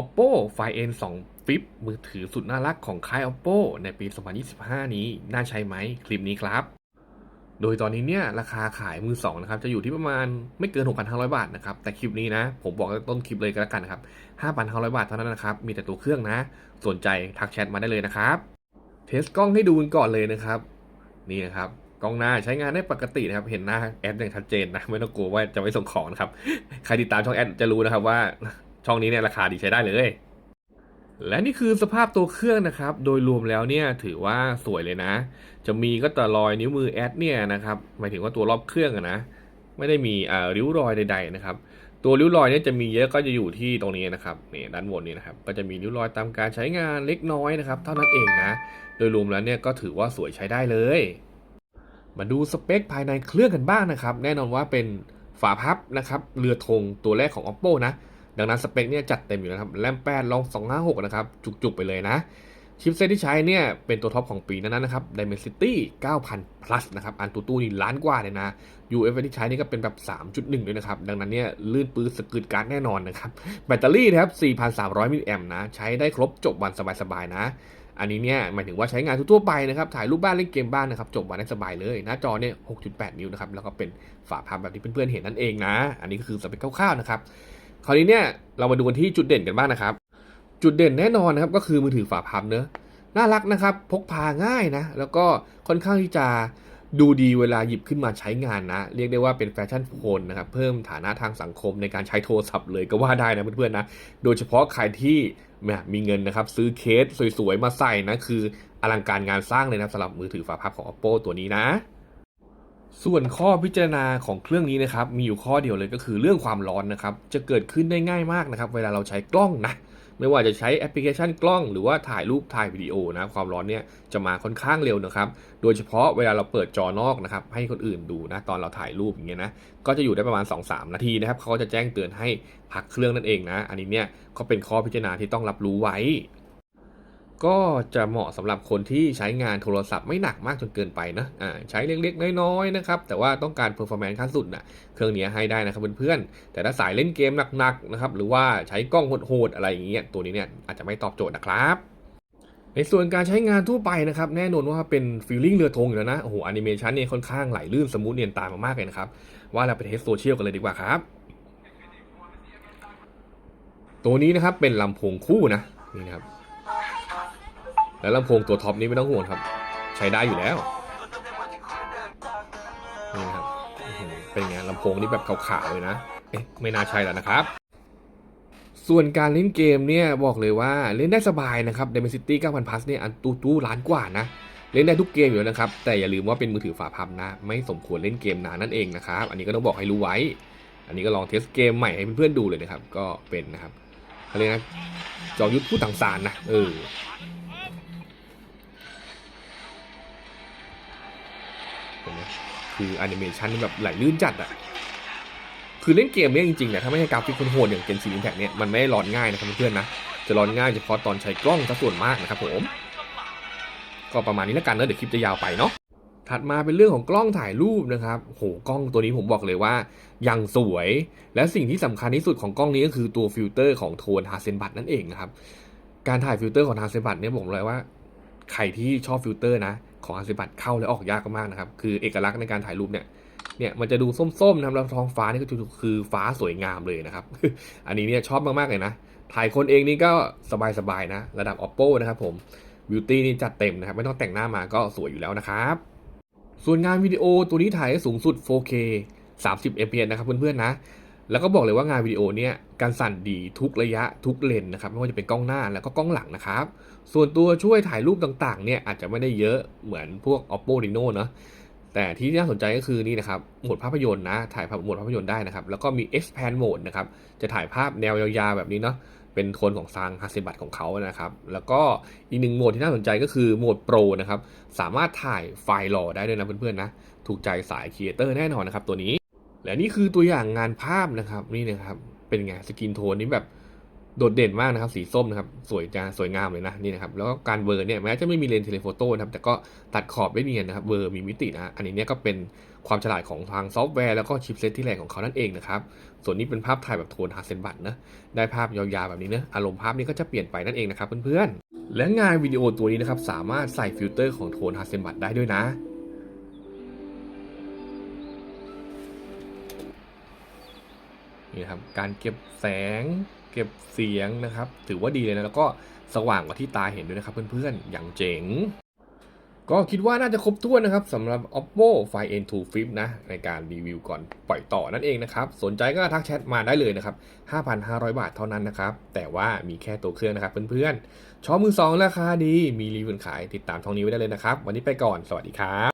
oppo find n 2 flip มือถือสุดน่ารักของค่าย oppo ในปี 2025 นี้น่าใช้ไหมคลิปนี้ครับ โดยตอนนี้เนี่ยราคาขายมือสองนะครับจะอยู่ที่ประมาณไม่เกิน 6,500 บาทนะครับ แต่คลิปนี้นะ ผมบอกตั้งแต่ต้นคลิปเลยก็แล้วกันนะครับ 5,500 บาทเท่านั้นนะครับ มีแต่ตัวเครื่องนะ สนใจทักแชทมาได้เลยนะครับ เทสกล้องให้ดูกันก่อนเลยนะครับ นี่นะครับกล้องหน้าใช้งานได้ปกตินะครับ เห็นหน้าแอดอย่างชัดเจนนะ ไม่ต้องกลัวว่าจะไม่ส่งของนะครับ ใครติดตามช่องแอดจะรู้นะครับว่า ช่องนี้เนี่ยราคาดีใช้ได้เลย และนี่คือสภาพตัวเครื่องนะครับ โดยรวมแล้วเนี่ยถือว่าสวยเลยนะ จะมีก็แต่รอยนิ้วมือแอดเนี่ยนะครับหมายถึงว่าตัวรอบเครื่องนะ ไม่ได้มีริ้วรอยใด ๆ นะครับ ตัวริ้วรอยเนี่ยจะมีเยอะก็จะอยู่ที่ตรงนี้นะครับนี่ด้านบนนี่นะครับก็จะมีริ้วรอยตามการใช้งานเล็กน้อยนะครับเท่านั้นเองนะ โดยรวมแล้วเนี่ยก็ถือว่าสวยใช้ได้เลย มาดูสเปคภายในเครื่องกันบ้างนะครับ แน่นอนว่าเป็นฝาพับนะครับเรือธงตัวแรกของ oppo นะ ดังนั้นสเปคเนี่ยจัดเต็มอยู่นะครับ แรม8ลอง256 นะครับ จุกๆไปเลยนะ ชิปเซตที่ใช้เนี่ย เป็นตัวท็อปของปีนั้นนะครับ Dimensity 9000 plus นะครับ อันตูตู้นี่ล้านกว่าเลยนะ UFS ที่ใช้นี่ก็เป็นแบบ 3.1 ด้วยนะครับ ดังนั้นเนี่ยลื่นปื้นสกึดการ์ดแน่นอนนะครับ แบตเตอรี่นะครับ 4,300 มิลลิแอมป์นะ ใช้ได้ครบจบวันสบายๆนะอันนี้เนี่ยหมายถึงว่าใช้งานทั่วไปนะครับ ถ่ายรูปบ้านเล่นเกมบ้านนะครับ จบวันได้สบายเลย หน้าจอเนี่ย 6.8 นิ้วนะครับ แล้วก็เป็นฝาพับแบบที่เพื่อนๆเห็นนั่นเองนะ อันนี้ก็คือสเปคคร่าวๆนะครับ คราวนี้เนี่ยเรามาดูกันที่จุดเด่นกันบ้างนะครับ จุดเด่นแน่นอนนะครับก็คือมือถือฝาพับเนอะน่ารักนะครับพกพาง่ายนะแล้วก็ค่อนข้างที่จะดูดีเวลาหยิบขึ้นมาใช้งานนะ เรียกได้ว่าเป็นแฟชั่นโฟนนะครับ เพิ่มฐานะทางสังคมในการใช้โทรศัพท์เลยก็ว่าได้นะเพื่อนๆนะ โดยเฉพาะใครที่มีเงินนะครับ ซื้อเคสสวยๆ มาใส่นะ คืออลังการงานสร้างเลยนะสำหรับมือถือฝาพับของ oppo ตัวนี้นะ ส่วนข้อพิจารณาของเครื่องนี้นะครับมีอยู่ข้อเดียวเลยก็คือเรื่องความร้อนนะครับจะเกิดขึ้นได้ง่ายมากนะครับ เวลาเราใช้กล้องนะไม่ว่าจะใช้แอปพลิเคชันกล้องหรือว่าถ่ายรูปถ่ายวิดีโอนะความร้อนเนี่ยจะมาค่อนข้างเร็วนะครับ โดยเฉพาะเวลาเราเปิดจอนอกนะครับให้คนอื่นดูนะตอนเราถ่ายรูปอย่างเงี้ยนะก็จะอยู่ได้ประมาณ 2-3 นาทีนะครับเขาจะแจ้งเตือนให้พักเครื่องนั่นเองนะ อันนี้เนี่ยก็เป็นข้อพิจารณาที่ต้องรับรู้ไว้ ก็จะเหมาะสำหรับคนที่ใช้งานโทรศัพท์ไม่หนักมากจนเกินไปนะอ่าใช้เล็กๆ น้อยๆนะครับแต่ว่าต้องการ performance ขั้นสุดนะเครื่องนี้ให้ได้นะครับเพื่อนๆแต่ถ้าสายเล่นเกมหนักๆนะครับหรือว่าใช้กล้องโหดๆอะไรอย่างเงี้ยตัวนี้เนี่ยอาจจะไม่ตอบโจทย์นะครับในส่วนการใช้งานทั่วไปนะครับแน่นอนว่าเป็นฟีลลิ่งเรือธงอยู่แล้วนะโอ้โหแอนิเมชันเนี่ยค่อนข้างไหลลื่นสมูทเนียนตามมากๆเลยนะครับว่าเราไปเทสโซเชียลกันเลยดีกว่าครับ ตัวนี้นะครับเป็นลำโพงคู่นะนี่นะครับ แล้วลำโพงตัวท็อปนี้ไม่ต้องห่วงครับ ใช้ได้อยู่แล้วนี่ครับเป็นไงลำโพงนี่แบบขาวๆเลยนะเอ๊ะไม่น่าใช่แล้วนะครับ ส่วนการเล่นเกมเนี่ยบอกเลยว่าเล่นได้สบายนะครับ Dimensity 9000 Plus เนี่ยอันตู้ตู้ล้านกว่านะเล่นได้ทุกเกมอยู่แล้วนะครับ แต่อย่าลืมว่าเป็นมือถือฝาพับนะ ไม่สมควรเล่นเกมนานนั่นเองนะครับ อันนี้ก็ต้องบอกให้รู้ไว้ อันนี้ก็ลองเทสเกมใหม่ให้เพื่อนๆดูเลยนะครับ ก็เป็นนะครับเขาเรียกนะจอยุทธผู้ต่างสารนะเออ คือแอนิเมชันแบบไหลลื่นจัดอะคือเล่นเกมเนี้ยจริงๆเนี่ยถ้าไม่ใช่กราฟิกคนโหดอย่างเกนชินอิมแพกเนี่ยมันไม่ได้ร้อนง่ายนะครับเพื่อนๆนะจะร้อนง่ายเฉพาะตอนใช้กล้องซะส่วนมากนะครับผมก็ประมาณนี้แล้วกันนะเดี๋ยวคลิปจะยาวไปเนาะถัดมาเป็นเรื่องของกล้องถ่ายรูปนะครับโหกล้องตัวนี้ผมบอกเลยว่ายังสวย และสิ่งที่สำคัญที่สุดของกล้องนี้ก็คือตัวฟิลเตอร์ของโทนฮาเซนบัตนั่นเองนะครับการถ่ายฟิลเตอร์ของฮาเซนบัตเนี่ยบอกเลยว่าใครที่ชอบฟิลเตอร์นะ ของฮาเซบัตเข้าและออกยากมากนะครับ คือเอกลักษณ์ในการถ่ายรูปเนี่ยเนี่ยมันจะดูส้มๆนะครับแล้วท้องฟ้านี่ก็คือฟ้าสวยงามเลยนะครับ อันนี้เนี่ยชอบมากๆเลยนะ ถ่ายคนเองนี่ก็สบายๆนะ ระดับ oppo นะครับผมบิวตี้นี่จัดเต็มนะครับ ไม่ต้องแต่งหน้ามาก็สวยอยู่แล้วนะครับ ส่วนงานวิดีโอตัวนี้ถ่ายสูงสุด 4K 30 fps นะครับเพื่อนๆนะ แล้วก็บอกเลยว่างานวิดีโอเนี่ยการสั่นดีทุกระยะทุกเลนนะครับไม่ว่าจะเป็นกล้องหน้าแล้วก็กล้องหลังนะครับ ส่วนตัวช่วยถ่ายรูปต่างๆเนี่ยอาจจะไม่ได้เยอะเหมือนพวก oppo reno เนอะแต่ที่น่าสนใจก็คือนี่นะครับโหมดภาพยนตร์นะถ่ายภาพโหมดภาพยนตร์ได้นะครับ แล้วก็มี expand mode นะครับจะถ่ายภาพแนวยาวๆแบบนี้เนาะเป็นโทนของซางฮาเซบัตของเขานะครับ แล้วก็อีกหนึ่งโหมดที่น่าสนใจก็คือโหมดโปรนะครับ สามารถถ่ายไฟล์หล่อได้ด้วยนะเพื่อนๆนะ ถูกใจสายครีเอเตอร์แน่นอนนะครับตัวนี้ และนี่คือตัวอย่างงานภาพนะครับนี่นะครับเป็นไงสกินโทนนี้แบบโดดเด่นมากนะครับ สีส้มนะครับ สวยจะสวยงามเลยนะนี่นะครับแล้วก็การเวอร์เนี่ยแม้จะไม่มีเลนส์เทเลโฟโต้นะครับแต่ก็ตัดขอบได้เนียนนะครับเวอร์มีมิตินะอันนี้เนี่ยก็เป็นความฉลาดของทางซอฟต์แวร์แล้วก็ชิปเซตที่แรงของเขานั่นเองนะครับส่วนนี้เป็นภาพถ่ายแบบโทนฮาเซนบัตนะได้ภาพยาวๆแบบนี้นะอารมณ์ภาพนี้ก็จะเปลี่ยนไปนั่นเองนะครับเพื่อนๆและงานวิดีโอตัวนี้นะครับสามารถใส่ฟิลเตอร์ของโทนฮาเซนบัตได้ด้วยนะ นี่ครับการเก็บแสง เก็บเสียงนะครับ ถือว่าดีเลยนะแล้วก็สว่างกว่าที่ตาเห็นด้วยนะครับเพื่อนๆ อย่างเจ๋ง ก็คิดว่าน่าจะครบถ้วนนะครับสำหรับ oppo find n2 flip นะ ในการรีวิวก่อนปล่อยต่อนั่นเองนะครับ สนใจก็ทักแชทมาได้เลยนะครับ 5,500 บาทเท่านั้นนะครับ แต่ว่ามีแค่ตัวเครื่องนะครับเพื่อนๆชอบมือสองราคาดีมีรีวิวขายติดตามทองนี้ไว้ได้เลยนะครับ วันนี้ไปก่อนสวัสดีครับ